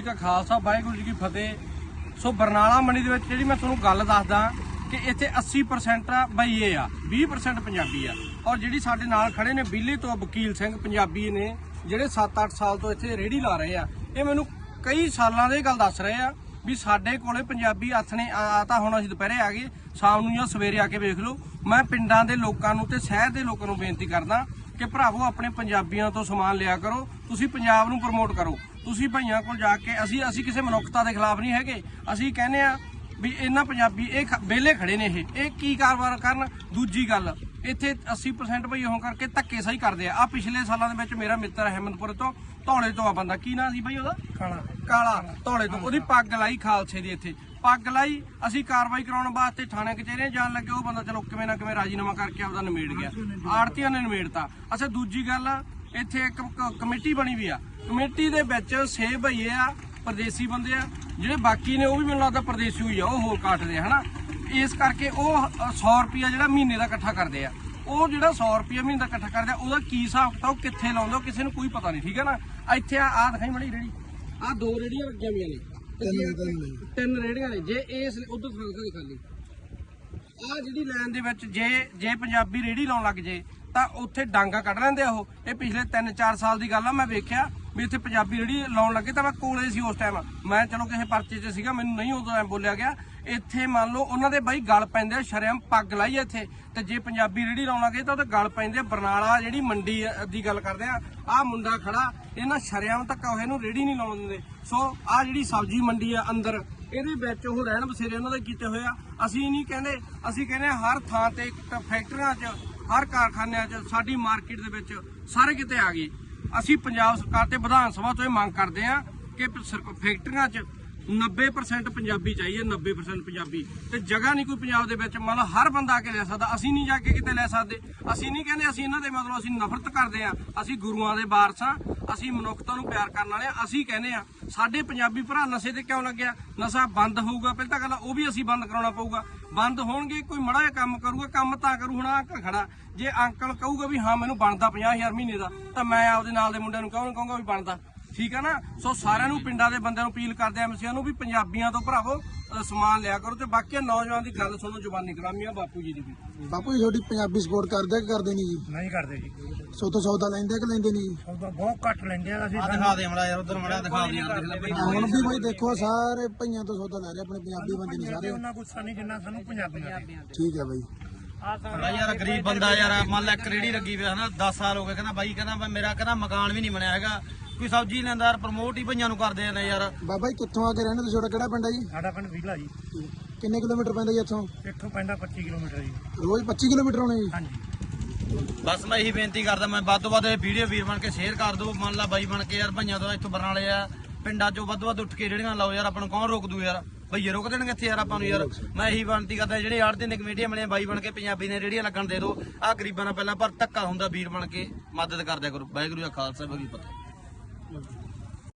ਜੀ ਕਾ ਖਾਲਸਾ, ਵਾਹਿਗੁਰੂ ਜੀ ਕੀ ਫਤਿਹ। ਸੋ ਬਰਨਾਲਾ ਮੰਡੀ ਦੇ ਵਿੱਚ ਜਿਹੜੀ ਮੈਂ ਤੁਹਾਨੂੰ ਗੱਲ ਦੱਸਦਾ ਕਿ ਇੱਥੇ 80% ਬਈਏ ਆ 20% ਪੰਜਾਬੀ ਆ। ਔਰ ਜਿਹੜੀ ਸਾਡੇ ਨਾਲ ਖੜੇ ਨੇ ਬਿੱਲੀ ਤੋਂ ਵਕੀਲ ਸਿੰਘ ਪੰਜਾਬੀ ਨੇ, ਜਿਹੜੇ 7-8 ਸਾਲ ਤੋਂ ਇੱਥੇ ਰੇੜੀ ਲਾ ਰਹੇ ਆ। ਇਹ ਮੈਨੂੰ ਕਈ ਸਾਲਾਂ ਦੇ ਗੱਲ ਦੱਸ ਰਹੇ ਆ ਵੀ ਸਾਡੇ ਕੋਲੇ ਪੰਜਾਬੀ ਆਥਣੇ ਆ ਆ ਤਾਂ ਹੁਣ ਅਸੀਂ ਦੁਪਹਿਰੇ ਆ ਗਏ, ਸ਼ਾਮ ਨੂੰ ਜਾਂ ਸਵੇਰੇ ਆ ਕੇ ਵੇਖ ਲਓ। ਮੈਂ ਪਿੰਡਾਂ ਦੇ ਲੋਕਾਂ ਨੂੰ ਤੇ ਸ਼ਹਿਰ ਦੇ ਲੋਕਾਂ ਨੂੰ ਬੇਨਤੀ ਕਰਦਾ ਕਿ ਭਰਾਵੋ, ਆਪਣੇ ਪੰਜਾਬੀਆਂ ਤੋਂ ਸਮਾਨ ਲਿਆ ਕਰੋ, ਤੁਸੀਂ ਪੰਜਾਬ ਨੂੰ ਪ੍ਰਮੋਟ ਕਰੋ। ਤੁਸੀਂ ਭਾਈਆਂ ਕੋਲ ਜਾ ਕੇ ਅਸੀਂ ਅਸੀਂ ਕਿਸੇ ਮਨੁੱਖਤਾ ਦੇ ਖਿਲਾਫ ਨਹੀਂ ਹੈਗੇ। ਅਸੀਂ ਕਹਿੰਦੇ ਆ ਵੀ ਇਹਨਾਂ ਪੰਜਾਬੀ ਇਹ ਵਿਹਲੇ ਖੜੇ ਨੇ ਇਹ। ਇਹ ਕੀ ਕਾਰੋਬਾਰ ਕਰਨ? ਦੂਜੀ ਗੱਲ ਇੱਥੇ 80% ਭਈ ਹੋਣ ਕਰਕੇ ਧੱਕੇ ਸਹੀ ਕਰਦੇ ਆ। ਆ ਪਿਛਲੇ ਸਾਲਾਂ ਦੇ ਵਿੱਚ ਮੇਰਾ ਮਿੱਤਰ ਅਹਿਮਦਪੁਰ ਤੋਂ ਧੌਲੇ ਤੋਂ ਆ ਬੰਦਾ। ਕੀ ਨਾਂ ਸੀ ਬਈ ਉਹਦਾ? ਕਾਲਾ। ਕਾਲਾ ਧੌਲੇ ਤੋਂ। ਉਹਦੀ ਪੱਗ ਲਾਈ ਖਾਲਸੇ ਦੀ ਇੱਥੇ। ਪੱਗ ਲਾਈ ਅਸੀਂ ਕਾਰਵਾਈ ਕਰਾਉਣ ਵਾਸਤੇ ਥਾਣੇ ਕਚਹਿਰੀਆਂ ਜਾਣ ਲੱਗੇ। ਉਹ ਬੰਦਾ ਚਲੋ ਕਿਵੇਂ ਨਾ ਕਿਵੇਂ ਰਾਜੀਨਾਮਾ ਕਰਕੇ ਆਪਦਾ ਨਿਮੇੜ ਗਿਆ। ਆੜਤੀਆਂ ਨੇ ਨਿਮੇੜਤਾ। ਅੱਛਾ ਦੂਜੀ ਗੱਲ ਇੱਥੇ ਇੱਕ ਕ- ਕਮੇਟੀ ਬਣੀ ਵੀ ਆ। ਕਮੇਟੀ ਦੇ ਵਿੱਚ ਛੇ ਭਈਏ ਆ ਪਰਦੇਸੀ ਬੰਦੇ ਆ। ਜਿਹੜੇ ਬਾਕੀ ਨੇ ਉਹ ਵੀ ਮੈਨੂੰ ਲੱਗਦਾ ਪਰਦੇਸੀ ਹੋਈ ਆ ਉਹ ਹੋਰ ਕੱਟਦੇ ਆ ਹਨਾ? ਇਸ ਕਰਕੇ ਉਹ 100 ਰੁਪਿਆ ਜਿਹੜਾ ਮਹੀਨੇ ਦਾ ਇਕੱਠਾ ਕਰਦੇ ਆ। ਉਹ ਜਿਹੜਾ 100 ਰੁਪਿਆ ਮਹੀਨੇ ਦਾ ਇਕੱਠਾ ਕਰਦੇ ਆ ਉਹਦਾ ਕੀ ਹਿਸਾਬ ਕਿਤਾਬ ਕਿੱਥੇ ਲਾਉਂਦੇ ਉਹ ਕਿਸੇ ਨੂੰ ਕੋਈ ਪਤਾ ਨਹੀਂ ਠੀਕ ਹੈ ਨਾ? ਇੱਥੇ ਆ ਆਹ ਦਿਖਾਈ ਮੜੀ ਰੇੜੀ। ਆ ਦੋ ਰੇੜੀਆਂ ਲੱਗੀਆਂ ਹੋਈਆਂ ਨੇ। ਤਿੰਨ ਰੇੜੀਆਂ ਨੇ। ਜੇ ਇਸ ਉਧਰ ਖਾਲੀ। ਆ ਜਿਹੜੀ ਲਾਈਨ ਦੇ ਵਿੱਚ ਜੇ ਜੇ ਪੰਜਾਬੀ ਰੇੜੀ ਲਾਉਣ ਲੱਗ ਜੇ, ਤਾਂ ਉੱਥੇ ਡਾਂਗਾ ਕੱਢ ਲੈਂਦੇ ਆ ਉਹ। ਇਹ ਪਿਛਲੇ 3-4 ਸਾਲ ਦੀ ਗੱਲ ਆ, ਮੈਂ ਵੇਖਿਆ। ਵੀ ਇੱਥੇ ਪੰਜਾਬੀ ਰੇੜੀ ਲਾਉਣ ਲੱਗੇ ਤਾਂ ਮੈਂ ਕੋਲੇ ਸੀ ਉਸ ਟਾਈਮ ਮੈਂ ਚਲੋ ਕਿਸੇ ਪਰਚੇ 'ਚ ਸੀਗਾ, ਮੈਨੂੰ ਨਹੀਂ ਉਦੋਂ ਐ ਬੋਲਿਆ ਗਿਆ। ਇੱਥੇ ਮੰਨ ਲਓ ਉਹਨਾਂ ਦੇ ਬਾਈ ਗਲ ਪੈਂਦੇ ਆ ਸ਼ਰਮ ਪੱਗ ਲਾਈ ਆ ਇੱਥੇ। ਤੇ ਜੇ ਪੰਜਾਬੀ ਰੇੜੀ ਲਾਉਣ ਲੱਗੇ ਤਾਂ ਉਹਦੇ ਗਲ ਪੈਂਦੇ ਆ। ਬਰਨਾਲਾ ਜਿਹੜੀ ਮੰਡੀ ਦੀ ਗੱਲ ਕਰਦੇ ਆ। ਆ ਮੁੰਡਾ ਖੜਾ, ਇਹਨਾਂ ਸ਼ਰਿਆਮ ਤੱਕ ਹੋਏ ਨੂੰ ਰੇੜੀ ਨਹੀਂ ਲਾਉਣ ਦਿੰਦੇ। ਸੋ ਆ ਜਿਹੜੀ ਸਬਜ਼ੀ ਮੰਡੀ ਆ ਅੰਦਰ, ਇਹਦੇ ਵਿੱਚ ਉਹ ਰਹਿਣ ਬਸੇਰੇ ਉਹਨਾਂ ਦੇ ਕੀਤੇ ਹੋਏ ਆ। ਅਸੀਂ ਨਹੀਂ ਕਹਿੰਦੇ, ਅਸੀਂ ਕਹਿੰਦੇ ਹਾਂ ਹਰ ਥਾਂ ਤੇ ਕ- ਫੈਕਟਰੀਆਂ 'ਚ, ਹਰ ਕਾਰਖਾਨਿਆਂ 'ਚ, ਸਾਡੀ ਮਾਰਕੀਟ ਦੇ ਵਿੱਚ ਸਾਰੇ ਕਿਤੇ ਆ ਗਏ। ਅਸੀਂ ਪੰਜਾਬ ਸਰਕਾਰ ਤੇ ਵਿਧਾਨ ਸਭਾ ਤੋਂ ਇਹ ਮੰਗ ਕਰਦੇ ਹਾਂ ਕਿ ਸਰ- ਫੈਕਟਰੀਆਂ 'ਚ 90% ਪੰਜਾਬੀ ਚਾਹੀਏ 90% ਪੰਜਾਬੀ। ਤੇ ਜਗ੍ਹਾ ਨਹੀਂ ਕੋਈ ਪੰਜਾਬ ਦੇ ਵਿੱਚ। ਮੰਨ ਲਓ ਹਰ ਬੰਦਾ ਆ ਕੇ ਲੈ ਸਕਦਾ। ਅਸੀਂ ਨਹੀਂ ਜਾ ਕੇ ਕਿਤੇ ਲੈ ਸਕਦੇ। ਅਸੀਂ ਨਹੀਂ ਕਹਿੰਦੇ ਅਸੀਂ ਇਹਨਾਂ ਦੇ ਮਤਲਬ ਅਸੀਂ ਨਫ਼ਰਤ ਕਰਦੇ ਆ ਅਸੀਂ ਗੁਰੂਆਂ ਦੇ ਵਾਰਸ ਆ ਅਸੀਂ ਮਨੁੱਖਤਾ ਨੂੰ ਪਿਆਰ ਕਰਨ ਵਾਲੇ ਆ, ਅਸੀਂ ਕਹਿੰਦੇ ਆ, ਸਾਡੇ ਪੰਜਾਬੀ ਭਰਾ ਨਸ਼ੇ ਤੇ ਕਿਉਂ ਲੱਗਿਆ ਨਸ਼ਾ ਬੰਦ ਹੋਊਗਾ, ਪਹਿਲਾਂ ਤਾਂ ਗੱਲ ਉਹ ਵੀ ਅਸੀਂ ਬੰਦ ਕਰਾਉਣਾ ਪਊਗਾ। ਬੰਦ ਹੋਣਗੇ, ਕੋਈ ਮੜਾ ਜਿਹਾ ਕੰਮ ਕਰੂਗਾ, ਕੰਮ ਤਾਂ ਕਰੂ, ਹੁਣ ਆ ਖੜਾ। ਜੇ ਅੰਕਲ ਕਹੂਗਾ ਵੀ ਹਾਂ, ਮੈਨੂੰ ਬਣਦਾ 50000 ਮਹੀਨੇ ਦਾ, ਤਾਂ ਮੈਂ ਆਪਦੇ ਨਾਲ ਦੇ ਮੁੰਡਿਆਂ ਨੂੰ ਕਹੂੰ ਕਹੂੰਗਾ ਵੀ ਬਣਦਾ? ਠੀਕ ਆ ਨਾ? ਸੋ ਸਾਰਿਆਂ ਨੂੰ ਪਿੰਡਾਂ ਦੇ ਬੰਦਿਆਂ ਨੂੰ ਅਪੀਲ ਕਰਦੇ ਆ ਐਮਸੀਆਂ ਨੂੰ ਵੀ ਪੰਜਾਬੀਆਂ ਤੋਂ ਭਰਾਵੋ ਸਮਾਨ ਲਿਆ ਕਰੋ ਤੇ ਬਾਕੀ ਨੌਜਵਾਨ ਦੀ ਗੱਲ ਸੁਣੋ ਜ਼ੁਬਾਨੀ ਕਲਾਮੀਆਂ ਬਾਪੂ ਜੀ ਦੀ ਵੀ। ਬਾਪੂ ਜੀ ਤੁਹਾਡੀ ਪੰਜਾਬੀ ਸਪੋਰਟ ਕਰਦੇ ਆ ਕਿ ਕਰਦੇ ਨਹੀਂ ਜੀ? ਨਹੀਂ ਕਰਦੇ ਜੀ। ਸੌਦਾ ਸੌਦਾ ਲੈਂਦੇ ਆ ਕਿ ਲੈਂਦੇ ਨਹੀਂ ਜੀ? ਸੌਦਾ ਬਹੁਤ ਘੱਟ ਲੈਂਦੇ ਆ ਅਸੀਂ ਦਿਖਾ ਦੇ ਮੜਾ ਯਾਰ ਉਧਰ ਮੜਾ ਦਿਖਾ ਦੇ ਯਾਰ ਦੇਖ ਲੈ ਹੁਣ ਵੀ ਬਈ ਦੇਖੋ ਸਾਰੇ ਭਈਆਂ ਤੋਂ ਸੌਦਾ ਲੈ ਰਹੇ ਆਪਣੇ ਪੰਜਾਬੀ ਬੰਦੇ ਨੇ ਸਾਰੇ। ਉਹਨਾਂ ਗੁੱਸਾ ਨਹੀਂ ਜਿੰਨਾ ਸਾਨੂੰ ਪੰਜਾਬੀਆਂ ਤੇ। ਠੀਕ ਹੈ ਬਈ। ਬਈ ਯਾਰ ਗਰੀਬ ਬੰਦਾ ਯਾਰ ਮੰਨ ਲੈ ਕਰੇੜੀ ਲੱਗੀ ਪਿਆ ਹਨਾ 10 ਸਾਲ ਹੋ ਗਏ ਕਹਿੰਦਾ ਬਾਈ ਕਹਿੰਦਾ ਮੈਂ ਮੇਰਾ ਕਹਿੰਦਾ ਮਕਾਨ ਵੀ ਨਹੀਂ ਬਣਿਆ ਹੈਗਾ। ਕੋਈ ਸਬਜ਼ੀ ਲੈਂਦਾ ਯਾਰ ਪ੍ਰਮੋਟ ਹੀ ਭਈਆਂ ਨੂੰ ਕਰਦੇ ਨੇ ਯਾਰ। ਬਾਬਾ ਜੀ ਕਿੱਥੋਂ ਆ ਕੇ ਰਹਿੰਦੇ ਤੁਸੀਂ? ਤੁਹਾਡਾ ਕਿਹੜਾ ਪਿੰਡ ਹੈ ਜੀ? ਸਾਡਾ ਪਿੰਡ ਵਿਲਾ ਜੀ। ਕਿੰਨੇ ਕਿਲੋਮੀਟਰ ਪੈਂਦਾ ਜੀ ਇੱਥੋਂ? ਇੱਥੋਂ ਪੈਂਦਾ 25 ਕਿਲੋਮੀਟਰ ਜੀ। ਰੋਜ਼ 25 ਕਿਲੋਮੀਟਰ ਆਉਣੇ ਜੀ? ਹਾਂਜੀ। ਬਸ ਮੈਂ ਇਹੀ ਬੇਨਤੀ ਕਰਦਾ ਮੈਂ ਵੱਧ ਤੋਂ ਵੱਧ ਇਹ ਵੀਡੀਓ ਵੀਰ ਬਣ ਕੇ ਸ਼ੇਅਰ ਕਰ ਦਿਓ ਮੰਨ ਲਾ ਬਾਈ ਬਣ ਕੇ ਯਾਰ ਭਈਆਂ ਤੋਂ ਇੱਥੋਂ ਬਰਨਾਲੇ ਆ। ਪਿੰਡਾਂ ਚੋਂ ਵੱਧ ਵੱਧ ਉੱਠ ਕੇ ਜਿਹੜੀਆਂ ਲਾਓ ਯਾਰ ਆਪਾਂ ਨੂੰ ਕੌਣ ਰੋਕ ਦੂ ਯਾਰ? ਭਈਏ ਰੋਕ ਦੇਣਗੇ ਇੱਥੇ ਯਾਰ ਆਪਾਂ ਨੂੰ ਯਾਰ। ਮੈਂ ਇਹੀ ਬੇਨਤੀ ਕਰਦਾ ਜਿਹੜੇ ਆੜਦੇ ਨੇ ਕਮੇਟੀਆਂ ਬਣੀਆਂ ਬਾਈ ਬਣ ਕੇ ਪੰਜਾਬੀ ਨੇ ਰੇੜੀਆਂ ਲੱਗਣ ਦੇ ਦਿਓ। ਆਹ ਗਰੀਬਾਂ ਨਾਲ ਪਹਿਲਾਂ ਪਰ ਧੱਕਾ ਹੁੰਦਾ ਵੀਰ ਬਣ ਕੇ ਮਦਦ ਕਰਦਿਆ ਕਰੋ। ਵਾਹਿਗੁਰੂ ਜੀ ਕਾ ਖਾਲਸਾ ਵਾਹਿਗੁਰੂ ਜੀ ਕੀ ਫਤਿਹ